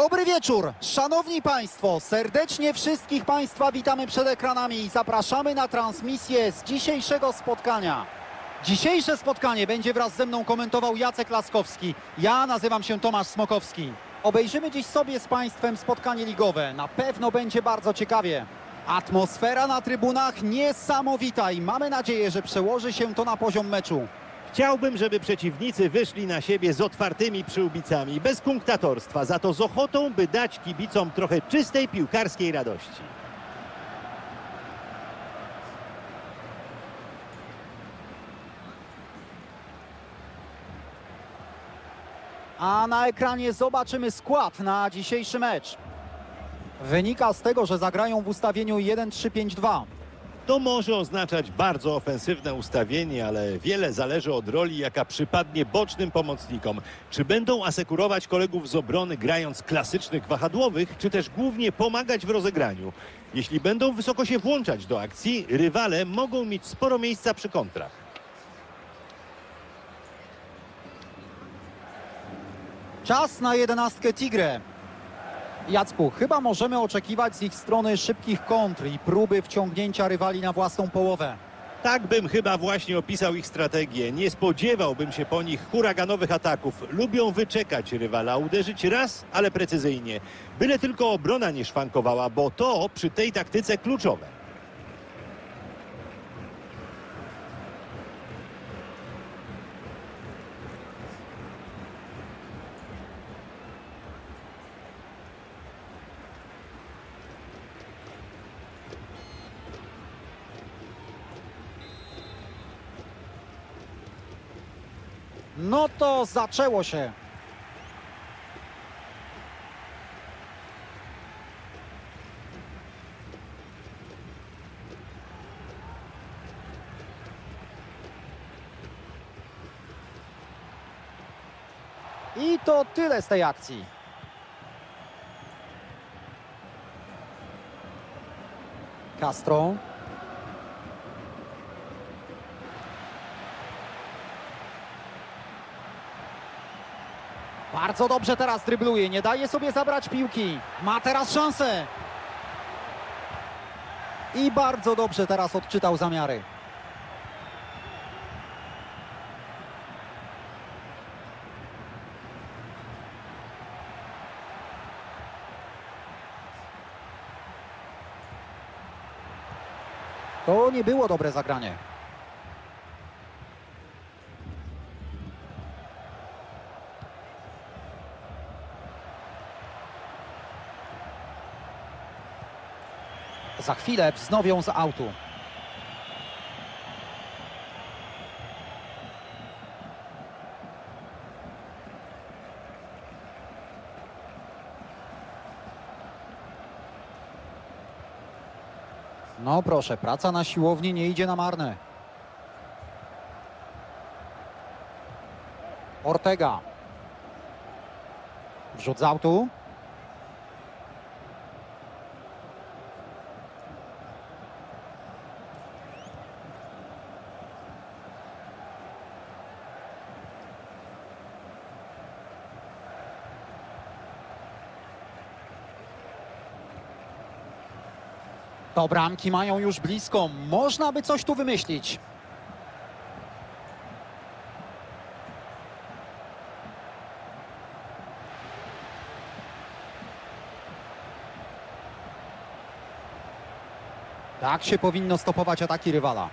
Dobry wieczór, szanowni państwo, serdecznie wszystkich państwa witamy przed ekranami i zapraszamy na transmisję z dzisiejszego spotkania. Dzisiejsze spotkanie będzie wraz ze mną komentował Jacek Laskowski. Ja nazywam się Tomasz Smokowski. Obejrzymy dziś sobie z państwem spotkanie ligowe. Na pewno będzie bardzo ciekawie. Atmosfera na trybunach niesamowita i mamy nadzieję, że przełoży się to na poziom meczu. Chciałbym, żeby przeciwnicy wyszli na siebie z otwartymi przyłbicami, bez kunktatorstwa, za to z ochotą, by dać kibicom trochę czystej piłkarskiej radości. A na ekranie zobaczymy skład na dzisiejszy mecz. Wynika z tego, że zagrają w ustawieniu 1-3-5-2. To może oznaczać bardzo ofensywne ustawienie, ale wiele zależy od roli, jaka przypadnie bocznym pomocnikom. Czy będą asekurować kolegów z obrony grając klasycznych wahadłowych, czy też głównie pomagać w rozegraniu. Jeśli będą wysoko się włączać do akcji, rywale mogą mieć sporo miejsca przy kontrach. Czas na jedenastkę Tigre. Jacku, chyba możemy oczekiwać z ich strony szybkich kontr i próby wciągnięcia rywali na własną połowę. Tak bym chyba właśnie opisał ich strategię. Nie spodziewałbym się po nich huraganowych ataków. Lubią wyczekać rywala, uderzyć raz, ale precyzyjnie. Byle tylko obrona nie szwankowała, bo to przy tej taktyce kluczowe. No to zaczęło się. I to tyle z tej akcji. Castro. Bardzo dobrze teraz drybluje, nie daje sobie zabrać piłki. Ma teraz szansę. I bardzo dobrze teraz odczytał zamiary. To nie było dobre zagranie. Za chwilę wznowią z autu. No proszę, praca na siłowni nie idzie na marne. Ortega. Wrzut z autu. To bramki mają już blisko. Można by coś tu wymyślić. Tak się powinno stopować ataki rywala.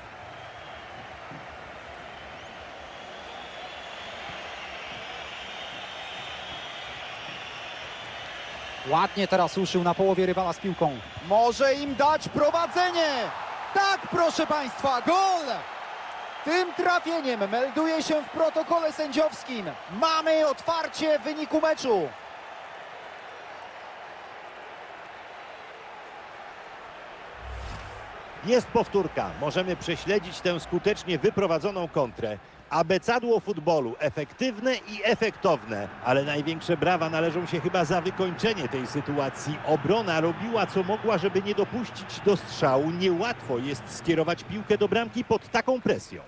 Ładnie teraz uszył na połowie rywala z piłką. Może im dać prowadzenie! Tak, proszę Państwa, gol! Tym trafieniem melduje się w protokole sędziowskim. Mamy otwarcie wyniku meczu. Jest powtórka. Możemy prześledzić tę skutecznie wyprowadzoną kontrę. Abecadło futbolu. Efektywne i efektowne. Ale największe brawa należą się chyba za wykończenie tej sytuacji. Obrona robiła co mogła, żeby nie dopuścić do strzału. Niełatwo jest skierować piłkę do bramki pod taką presją.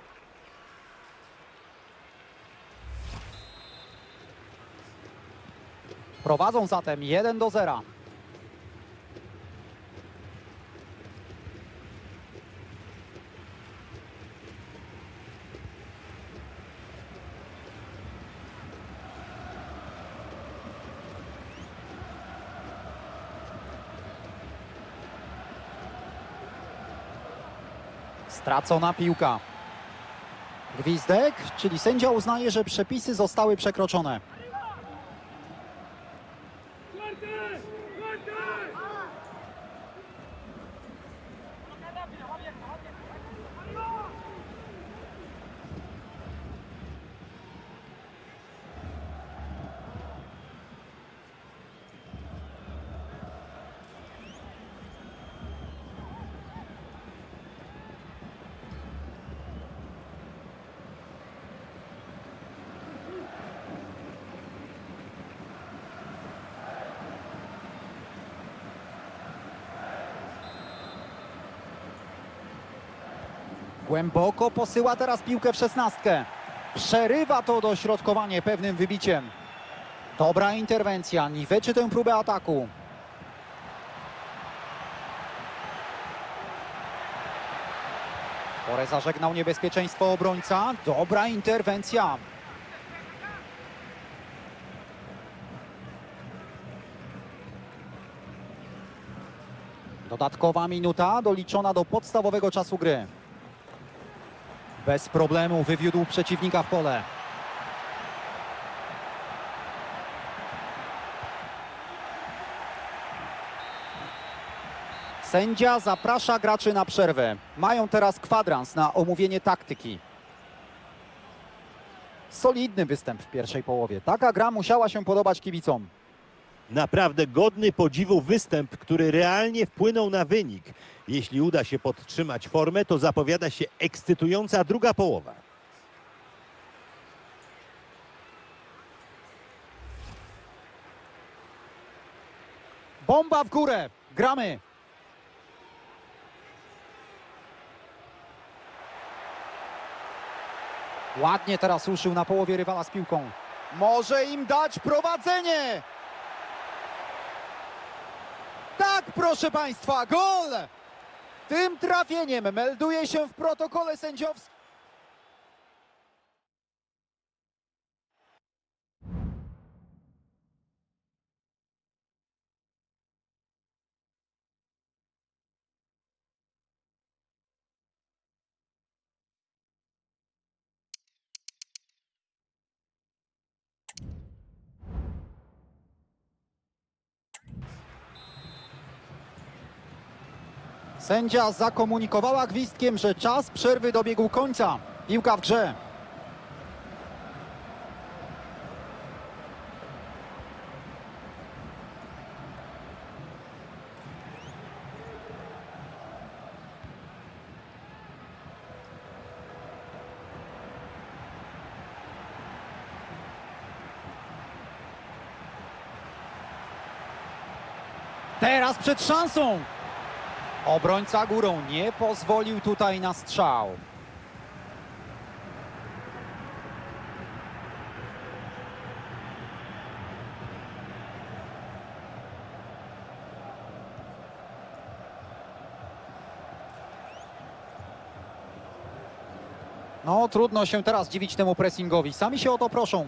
Prowadzą zatem 1 do 0. Stracona piłka. Gwizdek, czyli sędzia uznaje, że przepisy zostały przekroczone. Głęboko posyła teraz piłkę w szesnastkę. Przerywa to dośrodkowanie pewnym wybiciem. Dobra interwencja, niweczy tę próbę ataku. Pore zażegnał niebezpieczeństwo obrońca. Dobra interwencja. Dodatkowa minuta doliczona do podstawowego czasu gry. Bez problemu wywiódł przeciwnika w pole. Sędzia zaprasza graczy na przerwę. Mają teraz kwadrans na omówienie taktyki. Solidny występ w pierwszej połowie. Taka gra musiała się podobać kibicom. Naprawdę godny podziwu występ, który realnie wpłynął na wynik. Jeśli uda się podtrzymać formę, to zapowiada się ekscytująca druga połowa. Bomba w górę. Gramy. Ładnie teraz ruszył na połowie rywala z piłką. Może im dać prowadzenie. Tak, proszę Państwa, gol! Tym trafieniem melduje się w protokole sędziowskim. Sędzia zakomunikowała gwizdkiem, że czas przerwy dobiegł końca. Piłka w grze. Teraz przed szansą. Obrońca górą nie pozwolił tutaj na strzał. No, trudno się teraz dziwić temu pressingowi. Sami się o to proszą.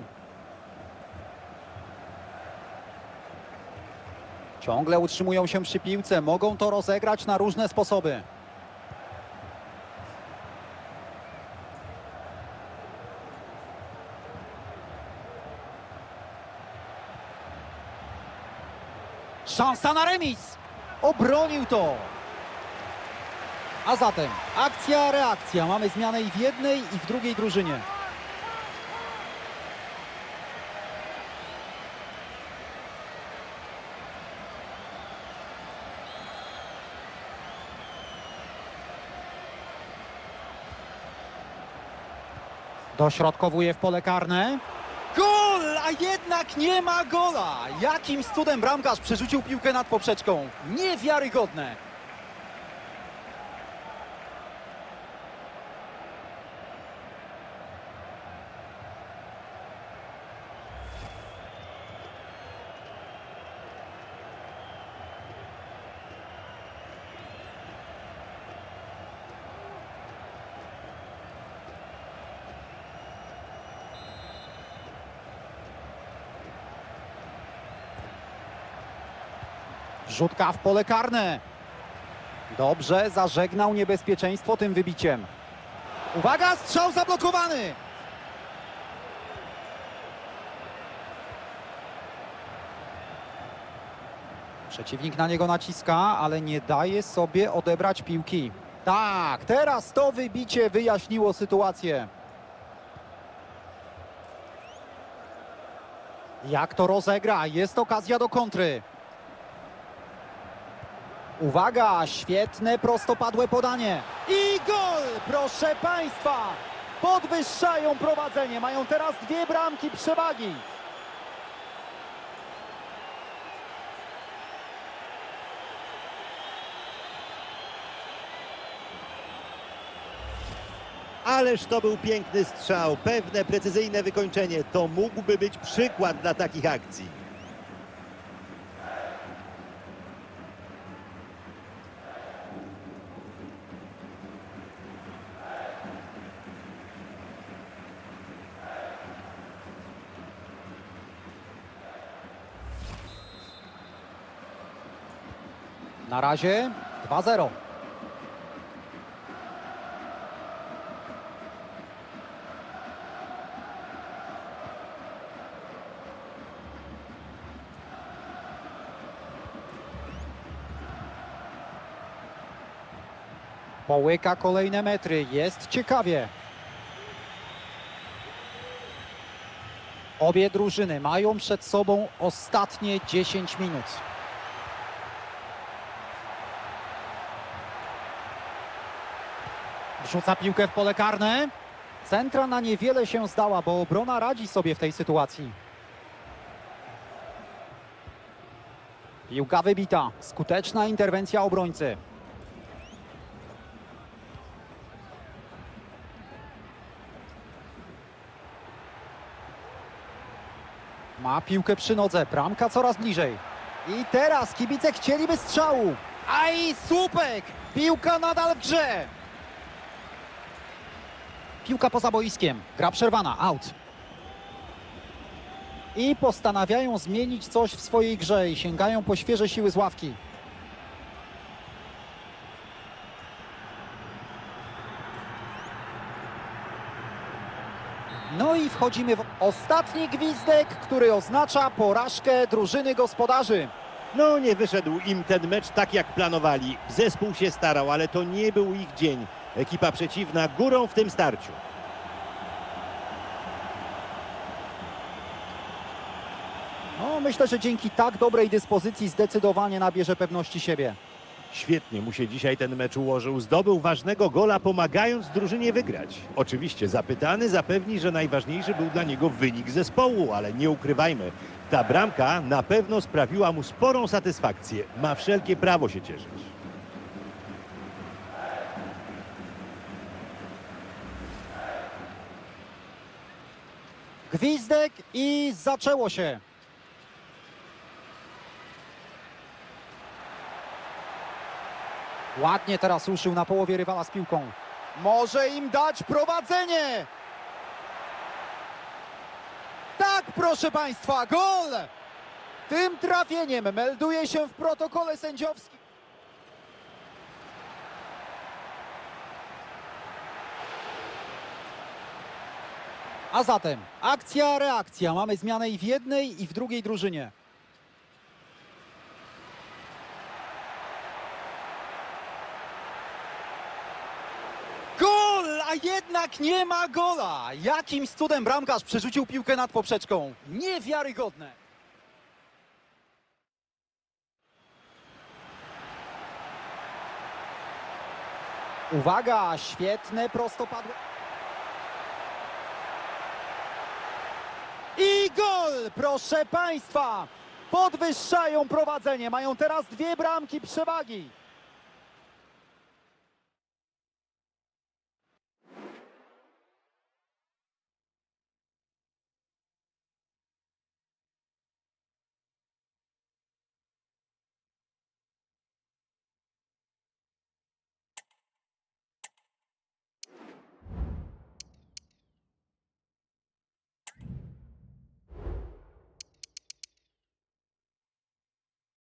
Ciągle utrzymują się przy piłce, mogą to rozegrać na różne sposoby. Szansa na remis! Obronił to! A zatem akcja, reakcja. Mamy zmianę i w jednej, i w drugiej drużynie. Dośrodkowuje w pole karne. Gol! A jednak nie ma gola! Jakim cudem bramkarz przerzucił piłkę nad poprzeczką? Niewiarygodne! Wrzutka w pole karne. Dobrze, zażegnał niebezpieczeństwo tym wybiciem. Uwaga, strzał zablokowany! Przeciwnik na niego naciska, ale nie daje sobie odebrać piłki. Tak, teraz to wybicie wyjaśniło sytuację. Jak to rozegra? Jest okazja do kontry. Uwaga, świetne prostopadłe podanie. I gol, proszę Państwa! Podwyższają prowadzenie, mają teraz dwie bramki przewagi. Ależ to był piękny strzał, pewne precyzyjne wykończenie. To mógłby być przykład dla takich akcji. Na razie 2-0. Połyka kolejne metry, jest ciekawie. Obie drużyny mają przed sobą ostatnie 10 minut. Wrzuca piłkę w pole karne. Centra na niewiele się zdała, bo obrona radzi sobie w tej sytuacji. Piłka wybita. Skuteczna interwencja obrońcy. Ma piłkę przy nodze. Bramka coraz bliżej. I teraz kibice chcieliby strzału. Aj, słupek! Piłka nadal w grze. Piłka poza boiskiem. Gra przerwana. Out. I postanawiają zmienić coś w swojej grze i sięgają po świeże siły z ławki. No i wchodzimy w ostatni gwizdek, który oznacza porażkę drużyny gospodarzy. No, nie wyszedł im ten mecz tak jak planowali. Zespół się starał, ale to nie był ich dzień. Ekipa przeciwna górą w tym starciu. No, myślę, że dzięki tak dobrej dyspozycji zdecydowanie nabierze pewności siebie. Świetnie mu się dzisiaj ten mecz ułożył. Zdobył ważnego gola, pomagając drużynie wygrać. Oczywiście zapytany zapewni, że najważniejszy był dla niego wynik zespołu, ale nie ukrywajmy, ta bramka na pewno sprawiła mu sporą satysfakcję. Ma wszelkie prawo się cieszyć. Gwizdek i zaczęło się. Ładnie teraz ruszył na połowie rywala z piłką. Może im dać prowadzenie. Tak, proszę Państwa, gol! Tym trafieniem melduje się w protokole sędziowskim. A zatem akcja, reakcja. Mamy zmianę i w jednej, i w drugiej drużynie. Gol, a jednak nie ma gola. Jakimś cudem bramkarz przerzucił piłkę nad poprzeczką. Niewiarygodne. Uwaga, świetne prostopadłe. Gol, proszę Państwa! Podwyższają prowadzenie, mają teraz dwie bramki przewagi.